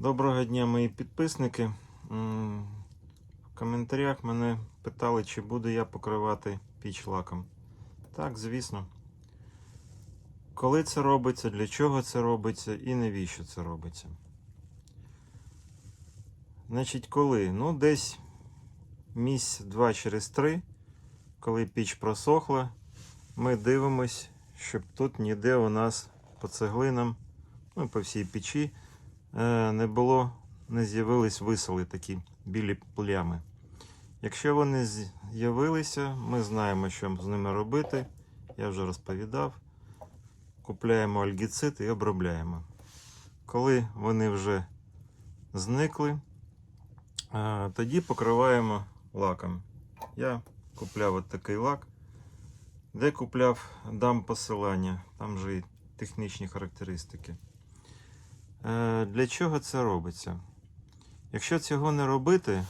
Доброго дня, мої підписники. В коментарях мене питали, чи буду я покривати піч лаком. Так, звісно. Коли це робиться, для чого це робиться і навіщо це робиться. Значить, коли? Ну, десь місяць два через три, коли піч просохла, ми дивимось, щоб тут ніде у нас по цеглинам, ну, по всій печі, не було, не з'явились висоли такі білі плями. Якщо вони з'явилися, ми знаємо, що з ними робити. Я вже розповідав. Купляємо альгіцид і обробляємо. Коли вони вже зникли, е, тоді покриваємо лаком. Я купляв от такий лак. Де купляв, дам посилання, там же і технічні характеристики. Е, Для чого це робиться? Якщо цього не робити,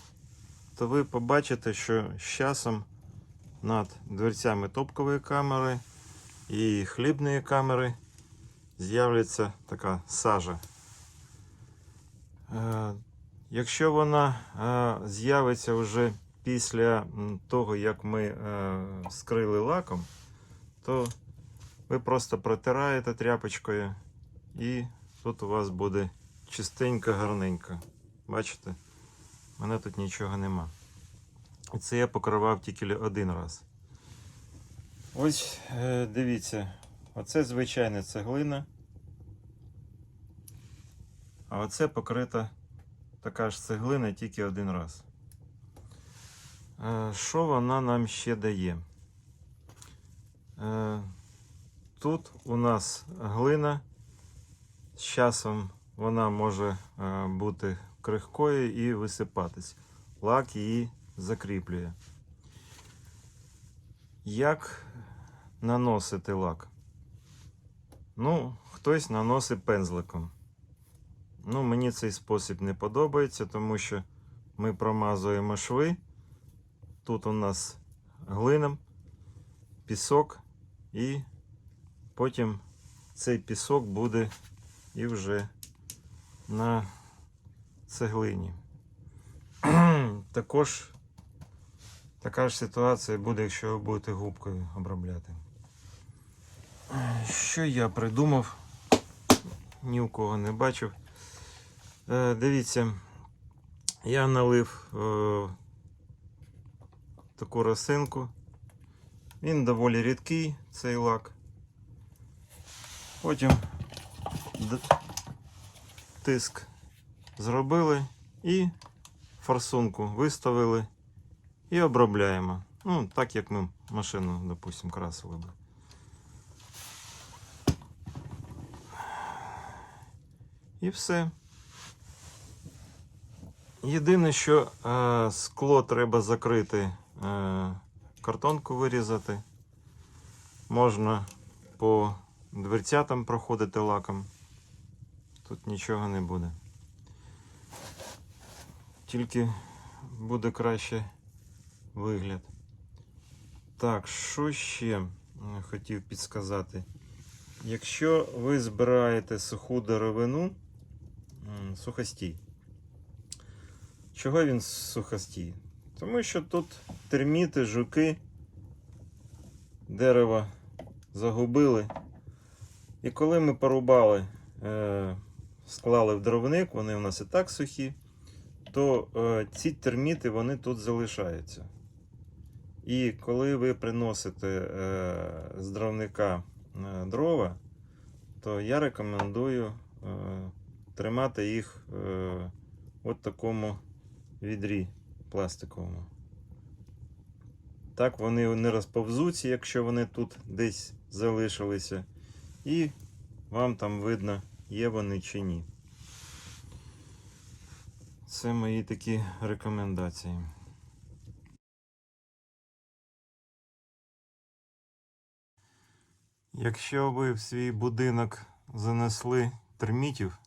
то ви побачите, що з часом над дверцями топкової камери і хлібної камери з'являється така сажа. Е, Якщо вона е, з'явиться вже після того, як ми скрили лаком, то ви просто протираєте тряпочкою і тут у вас буде чистенько, гарненько. Бачите? У мене тут нічого нема. І це я покривав тільки один раз. Ось е, дивіться, оце звичайна цеглина. А оце покрита така ж цеглина тільки один раз. Е, Що вона нам ще дає? Е, Тут у нас глина. З часом вона може е, бути крихкою і висипатись. Лак її закріплює. Як наносити лак? Ну, хтось наносить пензликом. Ну, мені цей спосіб не подобається, тому що ми промазуємо шви. Тут у нас глина, пісок, і потім цей пісок буде і вже на цеглині. Також така ж ситуація буде, якщо ви будете губкою обробляти. Що я придумав? Ні у кого не бачив. Е, дивіться, я налив е, таку росинку. Він доволі рідкий, цей лак. Потім тиск зробили і форсунку виставили і обробляємо. Ну, так як ми машину, допустимо, красили би. І все. Єдине, що е, скло треба закрити, е, картонку вирізати. Можна по дверцятам проходити лаком. Тут нічого не буде. Тільки буде краще вигляд. Так, що ще хотів підсказати? Якщо ви збираєте суху деревину, сухостій. Чого він сухостій? Тому що тут терміти, жуки, дерево загубили. І коли ми порубали, е, склали в дровник, вони у нас і так сухі, то е, ці терміти вони тут залишаються. І коли ви приносите е, з дровника е, дрова, то я рекомендую е, тримати їх е, от такому відрі пластиковому. Так вони не розповзуться, якщо вони тут десь залишилися. І вам там видно, є вони чи ні. Це мої такі рекомендації. Якщо ви в свій будинок занесли термітів,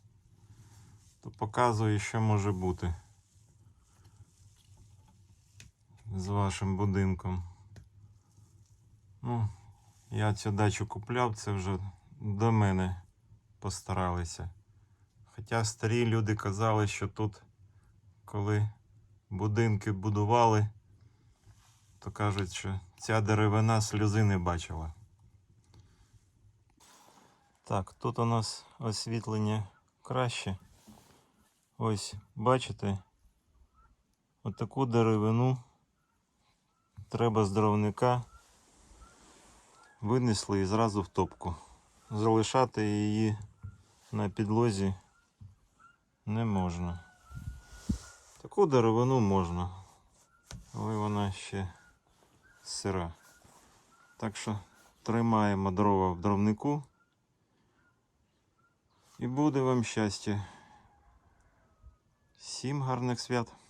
то показую, що може бути з вашим будинком. Ну, я цю дачу купляв, це вже до мене постаралися. Хоча старі люди казали, що тут, коли будинки будували, то кажуть, що ця деревина сльози не бачила. Так, тут у нас освітлення краще. Ось, бачите, отаку деревину треба з дровника винесли і зразу в топку. Залишати її на підлозі не можна. Таку деревину можна, але вона ще сира. Так що тримаємо дрова в дровнику. І буде вам щастя. Всім гарних свят!